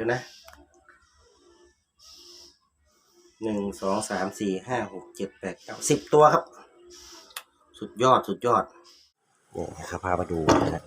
ดี๋ยวนะหนึ่งสองสามสี่ห้าหกเจ็ดแปดเก้าสิบตัวครับ สุดยอดสุดยอดนี่นะครับพามาดูนะฮะ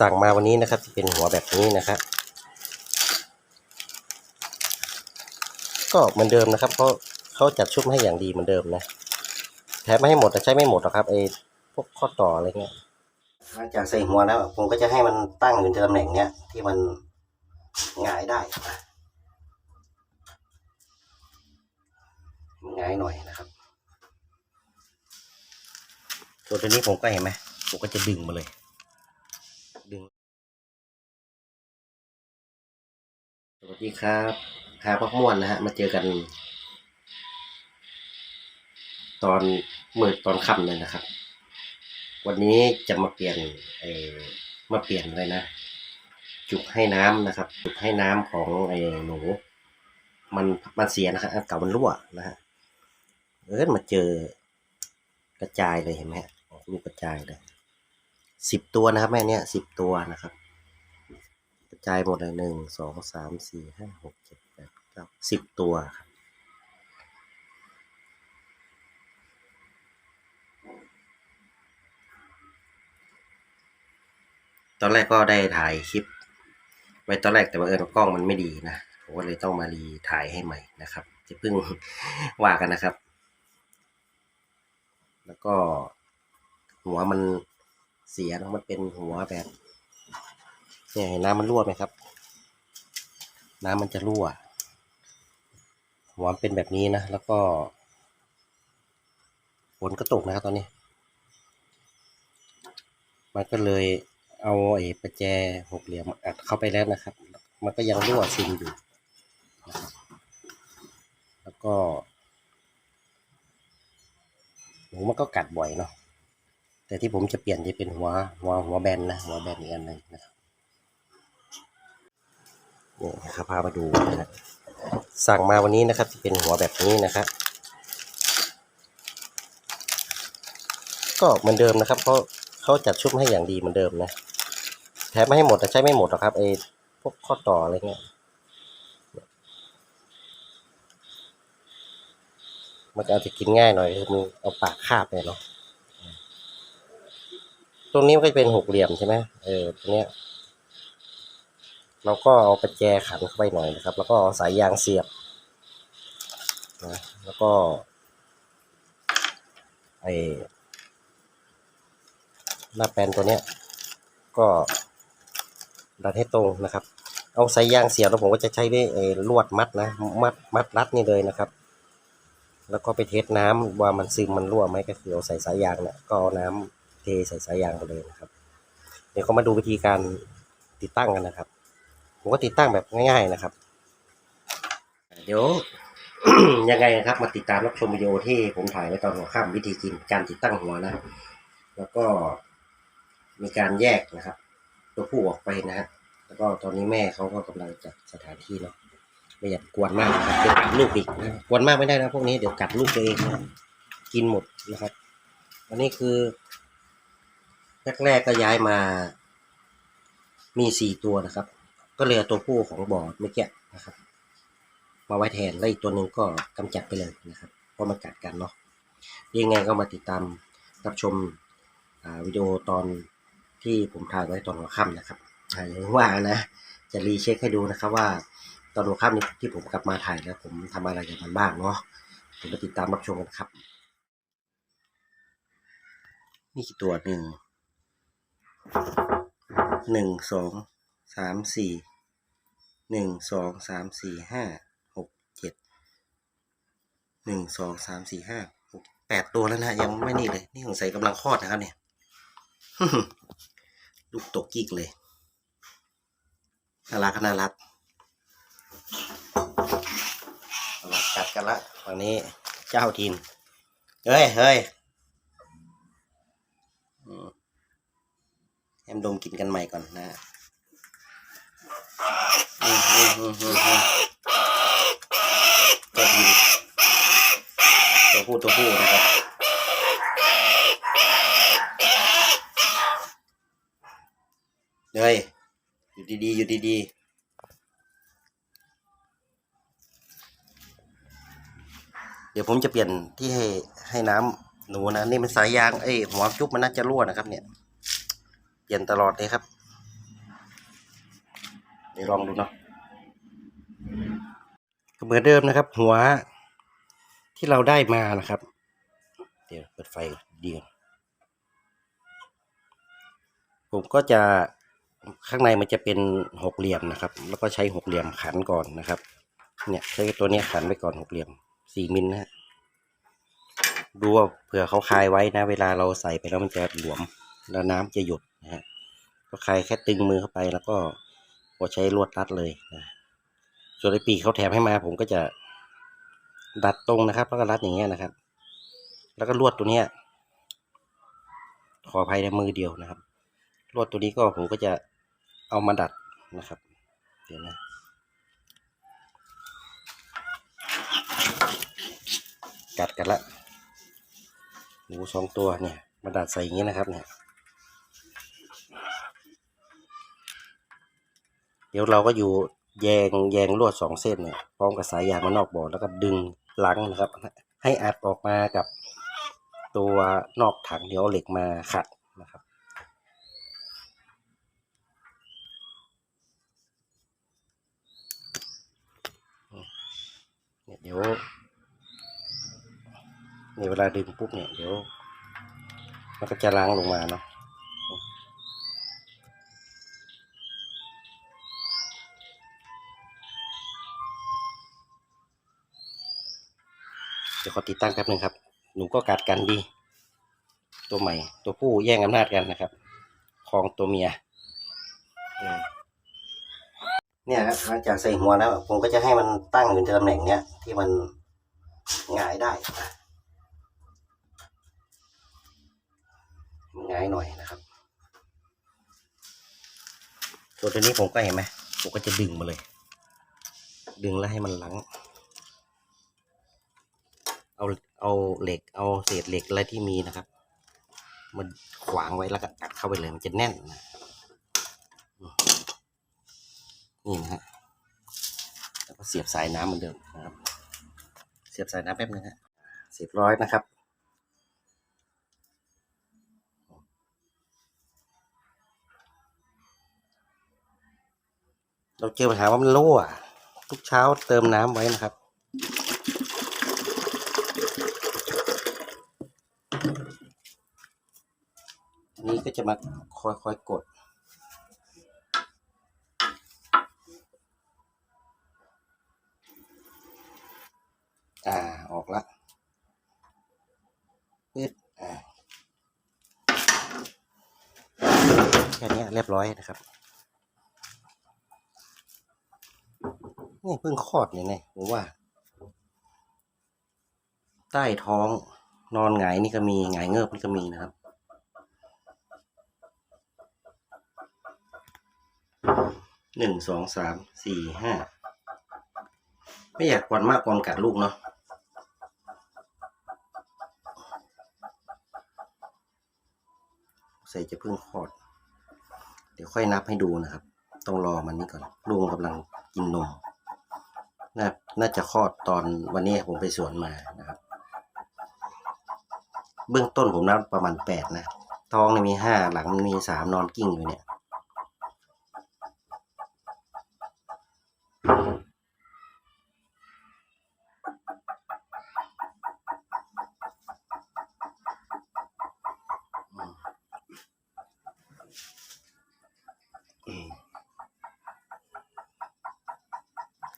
สั่งมาวันนี้นะครับที่เป็นหัวแบบนี้นะครับ ก็เหมือนเดิมนะครับเพราะเขาจัดชุดมาให้อย่างดีเหมือนเดิมนะแถมไม่ให้หมดแต่ใช้ไม่หมดหรอกครับไอ้พวกข้อต่ออะไรเงี้ยหลังจากใส่หัวแล้วผมก็จะให้มันตั้งอยู่ในตำแหน่งเนี้ยที่มันห งายได้นะงายหน่อยนะครับ ส่วนตัวนี้ผมก็เห็นไหมผมก็จะดึงมาเลย ดึงสวัสดีครับ หาพักม่วนนะฮะ มาเจอกัน ตอนมืดตอนค่ำเลยนะครับ วันนี้จะมาเปลี่ยนไอมาเปลี่ยนเลยนะ จุกให้น้ำนะครับ จุกให้น้ำของไอ้หนู มันมันเสียนะครับเก่ามันรั่วนะฮะเออมาเจอกระจายเลยเห็นไหมออกลูกกระจายเลยสิบตัวนะครับ แม่เนี่ยสิบตัวนะครับ กระจายหมดเลยหนึ่งสองสามสี่ห้าหกเจ็ดแปดเก้าสิบตัวครับตอนแรกก็ได้ถ่ายคลิป ไว้ตอนแรกแต่ว่าเออกล้องมันไม่ดีนะผมก็เลยต้องมารีถ่ายให้ใหม่นะครับจะเพิ่งว่ากันนะครับ แล้วก็หัวมันเสียนะมันเป็นหัวแบบเนี่ยเห็นน้ำมันรั่วไหมครับ น้ำมันจะรั่ว หัวเป็นแบบนี้นะ แล้วก็ฝนก็ตกนะครับตอนนี้ มันก็เลย เอาไอ้ประแจหกเหลี่ยมอัดเข้าไปแล้วนะครับ มันก็ยังรั่วซึมอยู่นะครับแล้วก็หนูมันก็กัดบ่อยเนาะแต่ที่ผมจะเปลี่ยนจะเป็นหัวหัวหัวแบนนะหัวแบนอีกอันหนึ่งนะครับนี่นะครับพามาดูนะสั่งมาวันนี้นะครับที่เป็นหัวแบบนี้นะครับ ก็เหมือนเดิมนะครับเพราะ เขาจัดชุดมาให้อย่างดีเหมือนเดิมนะแถมไม่ให้หมดแต่ใช้ไม่หมดหรอกครับไอ้พวกข้อต่ออะไรเงี้ยมันก็อาจจะกินง่ายหน่อยคือมันเอาปากคาบไปเนาะตรงนี้มันก็จะเป็นหกเหลี่ยมใช่ไหมเออตรงเนี้ยเราก็เอาประแจขันเข้าไปหน่อยนะครับ แล้วก็เอาสายยางเสียบนะแล้วก็ไอ หน้าแปลนตัวเนี้ย ก็ดันให้ตรงนะครับ เอาสายยางเสียบแล้วผมก็จะใช้ด้วยไอ้ลวดมัดนะ มัดมัดรัดนี่เลยนะครับ แล้วก็ไปเทสน้ำว่ามันซึมมันรั่วไหมก็คือเอาใส่สายยางเนี่ยก็เอาน้ำเทใส่สายยางไปเลยนะครับ เดี๋ยวก็มาดูวิธีการติดตั้งกันนะครับ ผมก็ติดตั้งแบบง่าย ๆนะครับ เดี๋ยวยังไงนะครับมาติดตามรับชมวิดีโอที่ผมถ่ายไว้ตอนหัวค่ำวิธีกินการติดตั้งหัวนะ แล้วก็ มีการแยกนะครับ ตัวผู้ออกไปนะฮะแล้วก็ตอนนี้แม่เขาก็กำลังจัดสถานที่เนาะไม่อยากกวนมากนะครับเดี๋ยวกัดลูกอีกนะกวนมากไม่ได้นะพวกนี้เดี๋ยวกัดลูกตัวเองนะกินหมดนะครับ อันนี้คือแรกๆก็ย้ายมา มีสี่ตัวนะครับ ก็เหลือตัวผู้ของบอร์ดเมื่อกี้นะครับ มาไว้แทนแล้วอีกตัวหนึ่งก็กำจัดไปเลยนะครับเพราะมันกัดกันเนาะยังไงก็มาติดตามรับชมวิดีโอตอน ที่ผมถ่ายไว้ตอนหัวค่ำนะครับอ่าอย่างว่านะ จะรีเช็คให้ดูนะครับว่าตอนหัวค่ำนี้ที่ผมกลับมาถ่ายแล้ว ผมทำอะไรอย่างมันบ้างเนาะเดี๋ยวมาติดตามรับชมกันครับนี่กี่ตัวหนึ่งหนึ่งสองสามสี่หนึ่งสองสามสี่ห้าหกเจ็ดหนึ่งสองสามสี่ห้าหกแปดตัวแล้วนะยังไม่นี่เลย นี่สงสัยกำลังคลอดนะครับเนี่ย ลูกตกกิ๊กเลยน่ารักก็น่ารักเอาละกัดกันละฝั่งนี้เจ้าทีนเฮ้ยเฮ้ยอืมแอมดมกินกันใหม่ก่อนนะฮะอืมอืมอืมอืมอืมตัวผู้ตัวผู้ตัวผู้นะครับ เนยอยู่ดีๆอยู่ดีๆเดี๋ยวผมจะเปลี่ยนที่ให้ให้น้ำหนูนะนี่มันสายยางเอ้หัวจุ๊บมันน่าจะรั่วนะครับ เนี่ย เปลี่ยนตลอดเลยครับเดี๋ยวลองดูเนาะเหมือนเดิมนะครับ หัวที่เราได้มานะครับ เดี๋ยวเปิดไฟเดียวผมก็จะ ข้างในมันจะเป็นหกเหลี่ยมนะครับ แล้วก็ใช้หกเหลี่ยมขันก่อนนะครับ เนี่ยใช้ตัวนี้ขันไว้ก่อนหกเหลี่ยมสี่มิลนะฮะดูว่าเผื่อเขาคลายไว้นะ เวลาเราใส่ไปแล้วมันจะหลวม แล้วน้ำจะหยุดนะฮะก็คลายแค่ตึงมือเข้าไปแล้วก็พอใช้ลวดรัดเลยนะส่วนไอปีกเขาแถมให้มา ผมก็จะดัดตรงนะครับ แล้วก็รัดอย่างเงี้ยนะครับ แล้วก็ลวดตัวเนี้ยขออภัยในมือเดียวนะครับ ลวดตัวนี้ก็ผมก็จะเอามาดัดนะครับ เดี๋ยวนะกัดกันละหนูสองตัวเนี่ยมาดัดใส่อย่างนี้นะครับเนี่ยเดี๋ยวเราก็อยู่แยงแยงลวดสองเส้นเนี่ยพร้อมกับสายยางมานอกบ่อแล้วก็ดึงหลังนะครับ ให้อัดออกมากับตัวนอกถังเดี๋ยวเอาเหล็กมาขัดนะครับ เนี่ยเดี๋ยวเนี่ยเวลาดึงปุ๊บเนี่ยเดี๋ยวมันก็จะล้างลงมาเนาะเดี๋ยวขอติดตั้งแป๊บหนึ่งครับ หนูก็กัดกันดี ตัวใหม่ ตัวผู้แย่งอำนาจกันนะครับครองตัวเมีย อืม เนี่ยครับหลังจากใส่หัวแล้วผมก็จะให้มันตั้งอยู่ในตำแหน่งเนี้ยที่มันหงายได้หงายหน่อยนะครับส่วนตัวนี้ผมก็เห็นไหมผมก็จะดึงมาเลย ดึงแล้วให้มันหลังเอาเอาเหล็กเอาเศษเหล็กอะไรที่มีนะครับ มันขวางไว้แล้วก็อัดเข้าไปเลยมันจะแน่นนะ นี่นะฮะแล้วก็เสียบสายน้ำเหมือนเดิมนะครับ เสียบสายน้ำแป๊บนึงฮะเสียบร้อยนะครับเราเจอปัญหาว่ามันรั่วทุกเช้าเติมน้ำไว้นะครับ นี้ก็จะมาค่อยๆกด อ่า ออกละปึ๊ดอ่าแค่นี้เรียบร้อยนะครับนี่เพิ่งคลอดเนี่ยเนี่ยผมว่า ใต้ท้องนอนหงายนี่ก็มีหงายเงือบนี่ก็มีนะครับ หนึ่งสองสามสี่ห้า ไม่อยากกวนมากกวนกัดลูกเนาะ ใส่จะเพิ่งคลอด เดี๋ยวค่อยนับให้ดูนะครับ ต้องรอมันนี่ก่อนลูกกำลังกินนมน่าน่าจะคลอดตอนวันนี้ผมไปสวนมานะครับ เบื้องต้นผมนับประมาณแปดนะท้องมีห้าหลังมีสามนอนกิ้งอยู่เนี่ย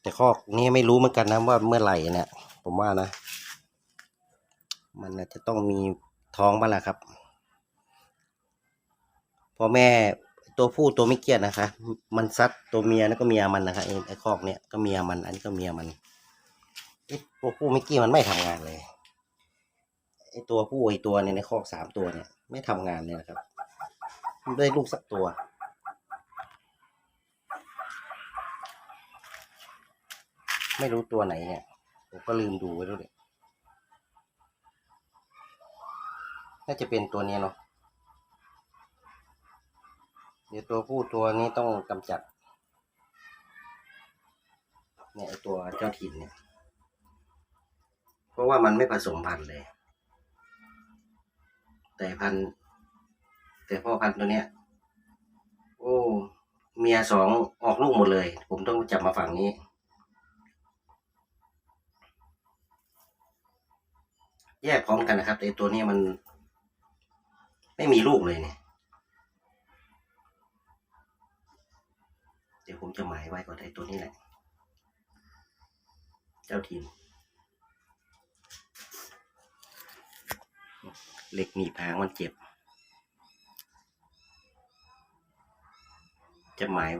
แต่ข้อกนี้ไม่รู้เหมือนกันนะว่าเมื่อไหร่เนี่ยผมว่านะ มันจะต้องมีท้องบ้างแหละครับพอแม่ตัวผู้ตัวไม่เกียดนะคะ มันซัดตัวเมียนั่นก็เมียมันนะคะไอ้ไอ้คอกเนี่ยก็เมียมัน อันนี้ก็เมียมันไอ้ตัวผู้ไม่เกียดมันไม่ทำงานเลยไอ้ตัวผู้ไอ้ตัวเนี่ยในคอกสามตัวเนี่ย ไม่ทำงานเลยนะครับ ได้ลูกสักตัว ไม่รู้ตัวไหนเนี่ยผมก็ลืมดูไว้แล้วเนี่ยน่าจะเป็นตัวนี้เนาะ เดี๋ยวตัวผู้ตัวนี้ต้องกำจัด เนี่ยตัวเจ้าถิ่นเนี่ย เพราะว่ามันไม่ผสมพันธุ์เลย แต่พันธุ์แต่พ่อพันธุ์ตัวเนี้ย โอ้ เมียสองออกลูกหมดเลย ผมต้องจับมาฝั่งนี้ แยกพร้อมกันนะครับแต่ตัวนี้มัน ไม่มีลูกเลยเนี่ยเดี๋ยวผมจะหมายไว้ก่อนไอ้ตัวนี้แหละ เจ้าถิ่นเหล็กหนีบหางมันเจ็บ จะหมาย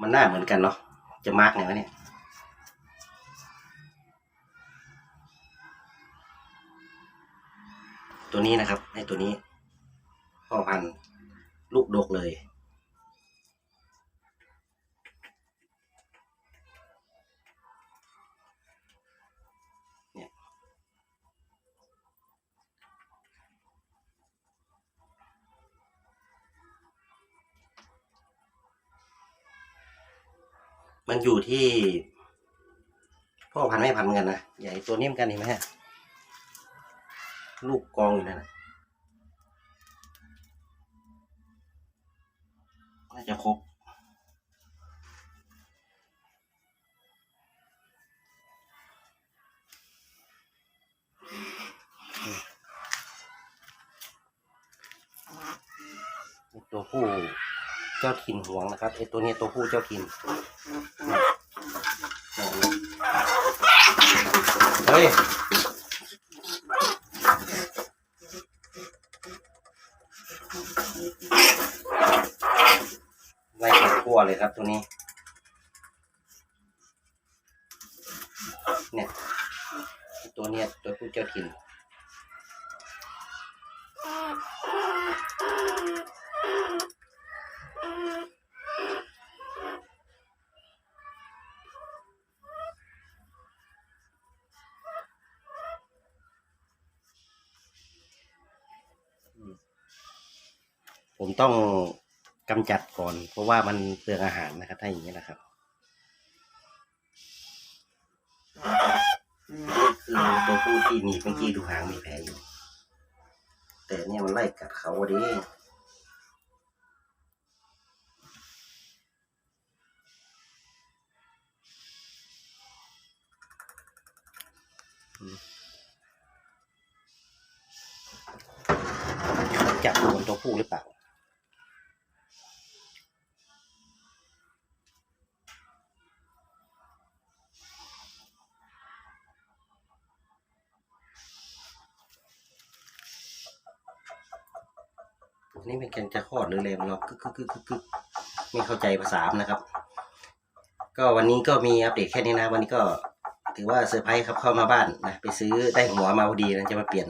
มันหน้าเหมือนกันเนาะจะมาร์กไงวะเนี่ย ตัวนี้นะครับไอ้ตัวนี้พ่อพันธุ์ลูกดกเลย เนี่ยมันอยู่ที่พ่อพันธุ์ไม่พันธุ์เหมือนกันนะใหญ่ตัวนี้เหมือนกันเห็นไหมฮะ ลูกกองอยู่นั่นนะน่าจะครบตัวผู้เจ้าถิ่นหวงนะครับไอตัวนี้ตัวผู้เจ้าถิ่นเนี่ยเฮ้ย วเลยครับตัวนี้ เนี่ย ตัวเนี้ยตัวผู้เจ้าถิ่นผมต้อง กำจัดก่อน เพราะว่ามันเปลืองอาหารนะครับ ถ้าอย่างนี้นะครับคือตัวผู้ที่มีเมื่อกี้ดูหางมีแผลอยู่ แต่เนี่ยมันไล่กัดเขาดิจับโดนตัวผู้หรือเปล่า นี่เป็นการจะคลอดหรืออะไรมันเนาะกึกกึกกึกกึกไม่เข้าใจภาษานะครับ ก็วันนี้ก็มีอัปเดตแค่นี้นะ วันนี้ก็ถือว่าเซอร์ไพรส์ครับเข้ามาบ้านนะไปซื้อได้หัวมาพอดีนะจะมาเปลี่ยน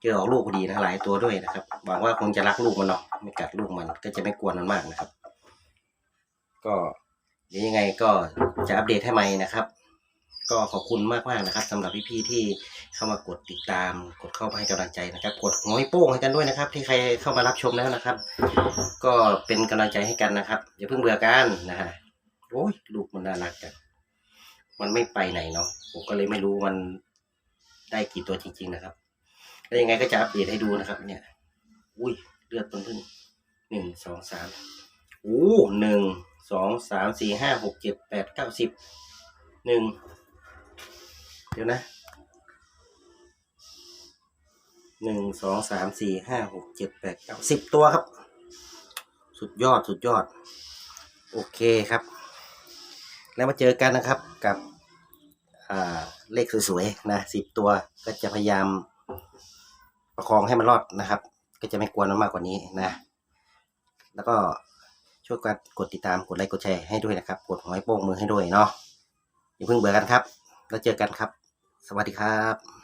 เจอออกลูกพอดีนะหลายตัวด้วยนะครับหวังว่าคงจะรักลูกมันเนาะไม่กัดลูกมันก็จะไม่กวนมันมากนะครับ ก็เดี๋ยวยังไงก็จะอัปเดตให้ใหม่นะครับ ก็ขอบคุณมากมากนะครับสำหรับพี่ๆที่ เข้ามากดติดตามกดเข้ามาให้กำลังใจนะครับ กดหัวให้โป้งให้กันด้วยนะครับ ที่ใครเข้ามารับชมแล้วนะครับ ก็เป็นกำลังใจให้กันนะครับอย่าเพิ่งเบื่อกันนะฮะโอ้ยลูกมันน่ารักจังมันไม่ไปไหนเนาะผมก็เลยไม่รู้มันได้กี่ตัวจริง ๆ นะครับแล้วยังไงก็จะอัปเดตให้ดูนะครับ เนี่ยอุ้ยเลือดมันเพิ่งหนึ่งสองสามโอ้หนึ่งสองสามสี่ห้าหกเจ็ดแปดเก้าสิบหนึ่งเดี๋ยวนะ หนึ่งสองสามสี่ห้าหกเจ็ดแปดเก้าสิบตัวครับ สุดยอดสุดยอด โอเคครับ แล้วมาเจอกันนะครับกับเลขสวยๆนะสิบตัวก็จะพยายามประคองให้มันรอดนะครับ ก็จะไม่กวนมันมากกว่านี้นะ แล้วก็ช่วยกันกดติดตามกดไลค์กดแชร์ให้ด้วยนะครับ กดหัวให้โป้งมือให้ด้วยเนาะอย่าเพิ่งเบื่อกันครับ แล้วเจอกันครับ สวัสดีครับ